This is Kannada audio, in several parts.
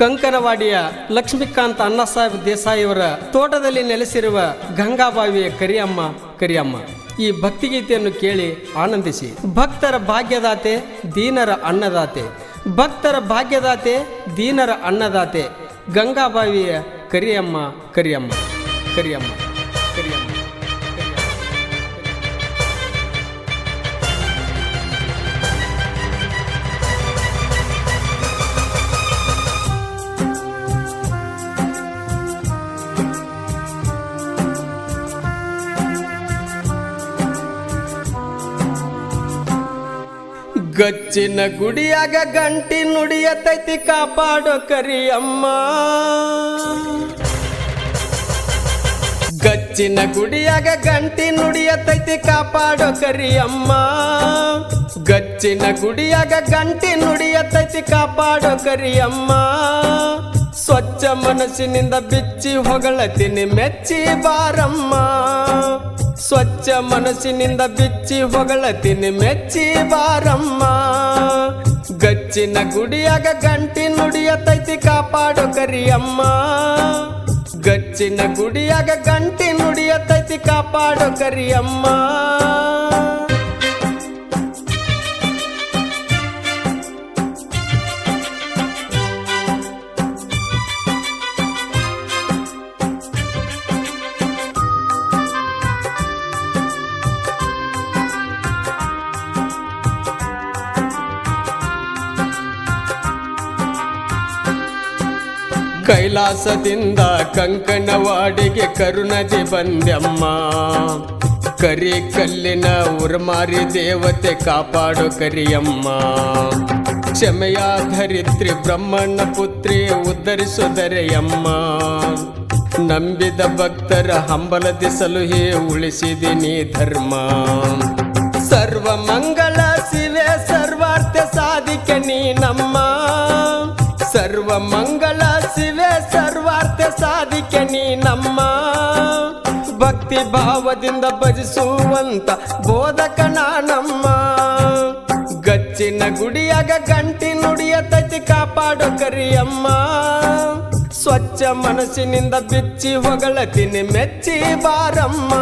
ಕಂಕನವಾಡಿಯ ಲಕ್ಷ್ಮೀಕಾಂತ್ ಅಣ್ಣಸಾಹೇಬ್ ದೇಸಾಯಿಯವರ ತೋಟದಲ್ಲಿ ನೆಲೆಸಿರುವ ಗಂಗಾಬಾವಿಯ ಕರಿಯಮ್ಮ ಕರಿಯಮ್ಮ, ಈ ಭಕ್ತಿಗೀತೆಯನ್ನು ಕೇಳಿ ಆನಂದಿಸಿ. ಭಕ್ತರ ಭಾಗ್ಯದಾತೆ, ದೀನರ ಅನ್ನದಾತೆ. ಭಕ್ತರ ಭಾಗ್ಯದಾತೆ, ದೀನರ ಅನ್ನದಾತೆ. ಗಂಗಾಬಾವಿಯ ಕರಿಯಮ್ಮ ಕರಿಯಮ್ಮ ಕರಿಯಮ್ಮ. ಗಚ್ಚಿನ ಗುಡಿಯಾಗ ಗಂಟಿ ನುಡಿಯತೈತಿ ಕಾಪಾಡೋ ಕರಿಯಮ್ಮ. ಗಚ್ಚಿನ ಗುಡಿಯಾಗ ಗಂಟಿ ನುಡಿಯತೈತಿ ಕಾಪಾಡೋ ಕರಿಯಮ್ಮ. ಗಚ್ಚಿನ ಗುಡಿಯಾಗ ಗಂಟಿ ನುಡಿಯತೈತಿ ಕಾಪಾಡೋ ಕರಿಯಮ್ಮ. ಸ್ವಚ್ಛ ಮನಸ್ಸಿನಿಂದ ಬಿಚ್ಚಿ ಹೊಗಳತೀನಿ, ಮೆಚ್ಚಿ ಬಾರಮ್ಮ. ಸ್ವಚ್ಛ ಮನಸ್ಸಿನಿಂದ ಬಿಚ್ಚಿ ಹೊಗಳತೀನಿ, ಮೆಚ್ಚಿ ಬಾರಮ್ಮ. ಗಚ್ಚಿನ ಗುಡಿಯಾಗ ಗಂಟಿ ನುಡಿಯತೈತಿ, ಕಾಪಾಡು ಕರಿಯಮ್ಮ. ಗಚ್ಚಿನ ಗುಡಿಯಾಗ ಗಂಟಿ ನುಡಿಯತೈತಿ, ಕಾಪಾಡು ಕರಿಯಮ್ಮ. ಕೈಲಾಸದಿಂದ ಕಂಕಣವಾಡಿಗೆ ಕರುಣದಿ ಬಂದ್ಯಮ್ಮ ಕರಿ ಕಲ್ಲಿನ ಉರ್ಮಾರಿ ದೇವತೆ ಕಾಪಾಡು ಕರಿಯಮ್ಮ. ಕ್ಷಮೆಯ ಧರಿತ್ರಿ ಬ್ರಹ್ಮಣ್ಣ ಪುತ್ರಿ ಉದ್ಧರಿಸುದರೆಯಮ್ಮ ನಂಬಿದ ಭಕ್ತರ ಹಂಬಲದಿ ಸಲುಹೆ ಉಳಿಸಿದಿನಿ ಧರ್ಮ. ಸರ್ವ ಮಂಗಳ ಶಿವೆ ಸರ್ವಾರ್ಥ ಸಾಧಿಕೆ ನೀ ನಮ್ಮ. ಸರ್ವ ಮಂಗಳ ಶಿವೆ ಸರ್ವಾರ್ಥ ಸಾಧಿಕೆ ನೀ ನಮ್ಮ. ಭಕ್ತಿ ಭಾವದಿಂದ ಭಜಿಸುವಂತ ಬೋಧಕ ನಮ್ಮ. ಗಚ್ಚಿನ ಗುಡಿಯಾಗ ಗಂಟಿ ನುಡಿಯತೈತಿ ಕಾಪಾಡು ಕರಿಯಮ್ಮ. ಸ್ವಚ್ಛ ಮನಸ್ಸಿನಿಂದ ಬಿಚ್ಚಿ ಹೊಗಳತೀನಿ ಮೆಚ್ಚಿ ಬಾರಮ್ಮ.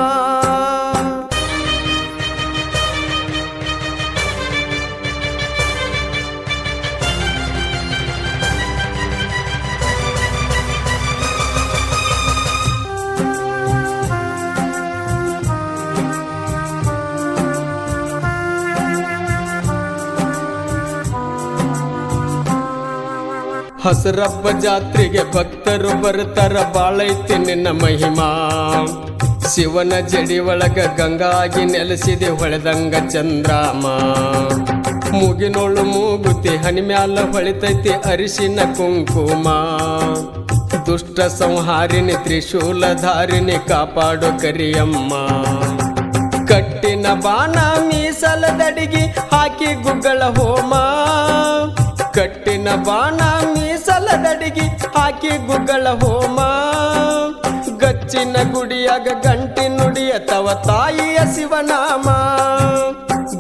ಹಸರಬ್ಬ ಜಾತ್ರೆಗೆ ಭಕ್ತರು ಬರ್ತಾರ, ಬಾಳೈತಿ ನಿನ್ನ ಮಹಿಮಾ. ಶಿವನ ಜಡಿ ಒಳಗ ಗಂಗಾಗಿ ನೆಲೆಸಿದೆ ಹೊಳೆದಂಗ ಚಂದ್ರಾಮ. ಮೂಗಿನೋಳು ಮೂಗುತಿ ಹನಿಮ್ಯಾಲ ಹೊಳಿತೈತಿ ಅರಿಶಿನ ಕುಂಕುಮ. ದುಷ್ಟ ಸಂಹಾರಿಣಿ ತ್ರಿಶೂಲಧಾರಿಣಿ ಕಾಪಾಡು ಕರಿಯಮ್ಮ. ಕಟ್ಟಿನ ಬಾಣ ಮೀಸಲದಡಿಗೆ ಹಾಕಿ ಗುಗ್ಗಳ ಹೋಮ. ಕಟ್ಟಿನ ಬಾಣ ಮೀಸಲದಡಿಗಿ ಹಾಕಿ ಗುಗ್ಗಳ ಹೋಮ. ಗಚ್ಚಿನ ಗುಡಿಯಾಗ ಗಂಟಿ ನುಡಿಯ ತವ ತಾಯಿಯ ಶಿವನಾಮ.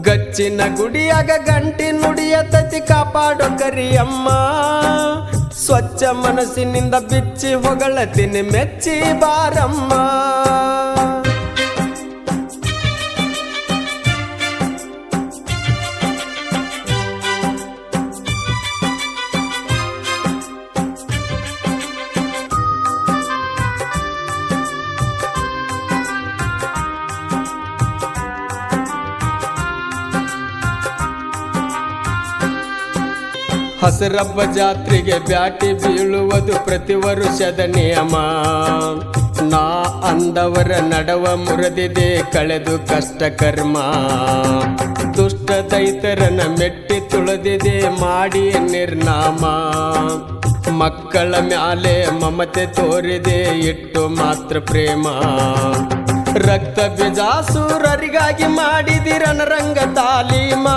ಗಚ್ಚಿನ ಗುಡಿಯಾಗ ಗಂಟಿ ನುಡಿಯ ತತಿ ಕಾಪಾಡೋ ಕರಿಯಮ್ಮ. ಸ್ವಚ್ಛ ಮನಸ್ಸಿನಿಂದ ಬಿಚ್ಚಿ ಹೊಗಳತಿನಿ ಮೆಚ್ಚಿ ಬಾರಮ್ಮ. ಹಸರಬ್ಬ ಜಾತ್ರೆಗೆ ಬ್ಯಾಟಿ ಬೀಳುವುದು ಪ್ರತಿ ವರುಷದ ನಿಯಮ. ನಾ ಅಂದವರ ನಡವ ಮುರಿದಿದೆ, ಕಳೆದು ಕಷ್ಟ ಕರ್ಮ. ದುಷ್ಟ ದೈತರನ ಮೆಟ್ಟಿ ತುಳಿದಿದೆ ಮಾಡಿ ನಿರ್ನಾಮ. ಮಕ್ಕಳ ಮ್ಯಾಲೆ ಮಮತೆ ತೋರಿದೆ, ಇಟ್ಟು ಮಾತ್ರ ಪ್ರೇಮ. ರಕ್ತ ಮಾಡಿದಿರನ ರಂಗ ತಾಲೀಮ.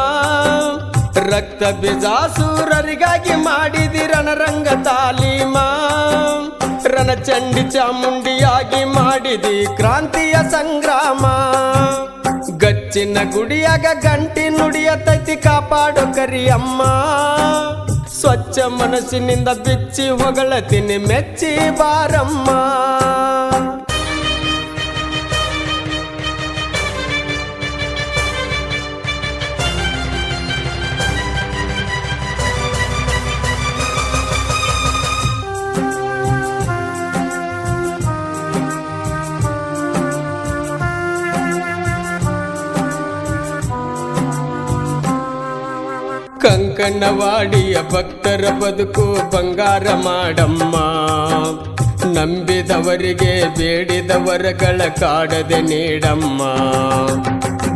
ರಕ್ತ ಬಿಜಾಸೂರರಿಗಾಗಿ ಮಾಡಿದಿರನರಂಗ ತಾಲೀಮ. ರಣಚಂಡಿ ಚಾಮುಂಡಿಯಾಗಿ ಮಾಡಿದಿ ಕ್ರಾಂತಿಯ ಸಂಗ್ರಾಮ. ಗಚ್ಚಿನ ಗುಡಿಯಾಗ ಗಂಟಿ ನುಡಿಯತೈತಿ ಕಾಪಾಡೋ ಕರಿಯಮ್ಮ. ಸ್ವಚ್ಛ ಮನಸ್ಸಿನಿಂದ ಬಿಚ್ಚಿ ಹೊಗಳತಿನಿ ಮೆಚ್ಚಿ ಬಾರಮ್ಮ. ಕಂಕಣವಾಡಿಯ ಭಕ್ತರ ಬದುಕು ಬಂಗಾರ ಮಾಡಮ್ಮ. ನಂಬಿದವರಿಗೆ ಬೇಡಿದವರಗಳ ಕಾಡದೆ ನೀಡಮ್ಮ.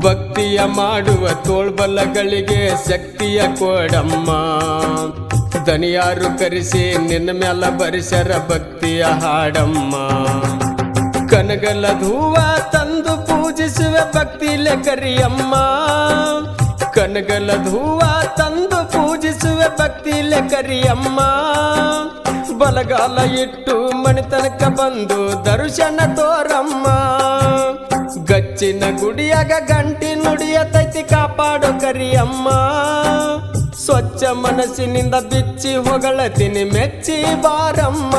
ಭಕ್ತಿಯ ಮಾಡುವ ತೋಳ್ಬಲಗಳಿಗೆ ಶಕ್ತಿಯ ಕೊಡಮ್ಮ. ದನಿಯಾರು ಕರೆಸಿ ನಿನ್ನ ಮೇಲ ಬರಿಸರ ಭಕ್ತಿಯ ಹಾಡಮ್ಮ. ಕನಗಲ ಧೂವ ತಂದು ಪೂಜಿಸುವ ಭಕ್ತಿಲೆ ಕರಿಯಮ್ಮ. ಕನಗಲ ಧೂವ ತಂದು ಪೂಜಿಸುವ ಭಕ್ತಿಲೆ ಕರಿಯಮ್ಮ. ಬಲಗಾಲ ಇಟ್ಟು ಮಣಿತನಕ ಬಂದು ದರ್ಶನ ತೋರಮ್ಮ. ಗಚ್ಚಿನ ಗುಡಿಯಾಗ ಗಂಟಿ ನುಡಿಯ ತೈತಿ ಕಾಪಾಡು ಕರಿಯಮ್ಮ. ಸ್ವಚ್ಛ ಮನಸ್ಸಿನಿಂದ ಬಿಚ್ಚಿ ಹೊಗಳತಿನಿ, ಮೆಚ್ಚಿ ಬಾರಮ್ಮ.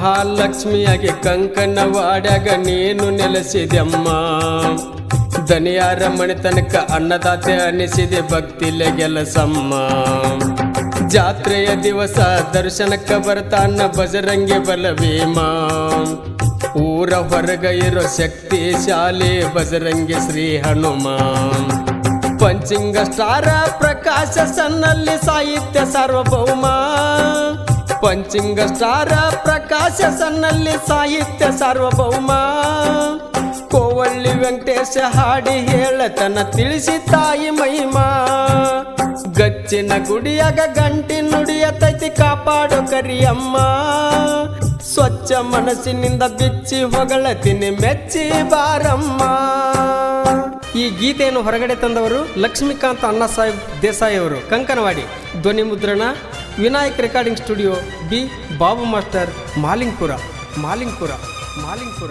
ಮಹಾಲಕ್ಷ್ಮಿಯಾಗಿ ಕಂಕಣವಾಡ್ಯಾಗ ನೀನು ನೆಲೆಸಿದೆಮ್ಮ. ದನಿಯಾರ ಮಣಿತನಕ ಅನ್ನದಾತೆ ಅನಿಸಿದೆ ಭಕ್ತಿಲೆ ಗೆಲಸಮ್ಮ. ಜಾತ್ರೆಯ ದಿವಸ ದರ್ಶನಕ್ಕೆ ಬರ್ತಾನ ಬಜರಂಗಿ ಬಲಭೀಮ. ಊರ ಹೊರಗ ಇರೋ ಶಕ್ತಿಶಾಲಿ ಬಜರಂಗಿ ಶ್ರೀ ಹನುಮ. ಪಂಚಿಂಗ ಸ್ಟಾರ ಪ್ರಕಾಶ ಸನ್ನಲ್ಲಿ ಸಾಹಿತ್ಯ ಸಾರ್ವಭೌಮ. ಪಂಚಿಂಗ ಸ್ಟಾರ ಪ್ರಕಾಶ ಸನ್ನಲ್ಲಿ ಸಾಹಿತ್ಯ ಸಾರ್ವಭೌಮ. ಕೋವಳ್ಳಿ ವೆಂಕಟೇಶ ಹಾಡಿ ಹೇಳತನ ತಿಳಿಸಿ ತಾಯಿ ಮಹಿಮಾ. ಗಚ್ಚಿನ ಗುಡಿಯಾಗ ಗಂಟಿ ನುಡಿಯತೈತಿ ಕಾಪಾಡು ಕರಿಯಮ್ಮ. ಸ್ವಚ್ಛ ಮನಸ್ಸಿನಿಂದ ಬಿಚ್ಚಿ ಹೊಗಳತಿನಿ ಮೆಚ್ಚಿ ಬಾರಮ್ಮ. ಈ ಗೀತೆಯನ್ನು ಹೊರಗಡೆ ತಂದವರು ಲಕ್ಷ್ಮೀಕಾಂತ್ ಅಣ್ಣಾ ಸಾಹೇಬ್ ದೇಸಾಯಿ ಅವರು. ಕಂಕನವಾಡಿ ಧ್ವನಿ ಮುದ್ರಣ Vinayak recording studio B Babu master Malingpura Malingpura Malingpura